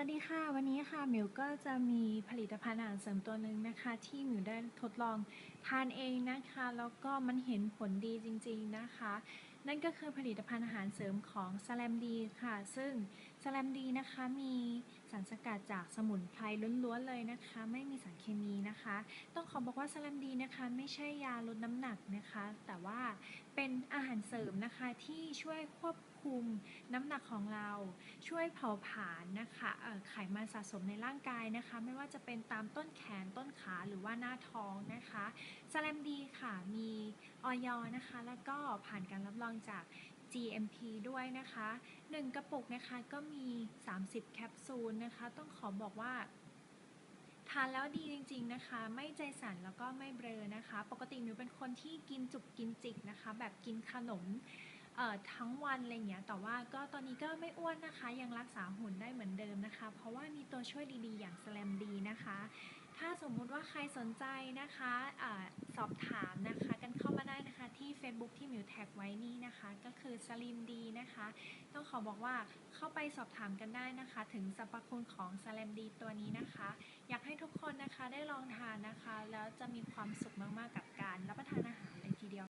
วัสดีค่ะ วันนี้ค่ะมิวก็จะมีผลิตภัณฑ์อาหารเสริมตัวหนึ่งนะคะ ที่มิวได้ทดลองทานเองนะคะ แล้วก็มันเห็นผลดีจริง ๆนะคะ นั่นก็คือผลิตภัณฑ์อาหารเสริมของสแลมดีค่ะ ซึ่งสแลมดีนะคะมีสารสกัดจากสมุนไพรล้วนๆเลยนะคะ ไม่มีสารเคมีนะคะ ต้องขอบอกว่าสแลมดีนะคะ ไม่ใช่ยาลดน้ำหนักนะคะ แต่ว่าเป็นอาหารเสริมนะคะที่ช่วยควบคุมน้ำหนักของเราช่วยเผาผลาญนะคะไขมันสะสมในร่างกายนะคะ ไม่ว่าจะเป็นตามต้นแขนต้นขาหรือว่าหน้าท้องนะคะสแลมดีค่ะมีออยนะคะ แล้วก็ผ่านการรับรองจาก GMP ด้วยนะคะ 1 กระปุกนะคะก็มี 30 แคปซูลนะคะ ต้องขอบอกว่าทานแล้วดีจริงๆนะคะ ไม่ใจสั่นแล้วก็ไม่เบลอนะคะ ปกติมิวเป็นคนที่กินจุกกินจิกนะคะ แบบกินขนมทั้งวันอะไรเงี้ย แต่ว่าก็ตอนนี้ก็ไม่อ้วนนะคะ ยังรักษาหุ่นได้เหมือนเดิมนะคะ เพราะว่ามีตัวช่วยดีๆ อย่างแสลมดีนะคะ ถ้าสมมุติว่าใครสนใจนะคะอะสอบถามนะคะกันเข้ามาได้นะคะที่ Facebook ที่มิวแท็กไว้นี่นะคะ ก็คือสลิมดีนะคะ ต้องขอบอกว่าเข้าไปสอบถามกันได้นะคะ ถึงสรรพคุณของสแลมดีตัวนี้นะคะ อยากให้ทุกคนนะคะได้ลองทานนะคะ แล้วจะมีความสุขมากๆกับ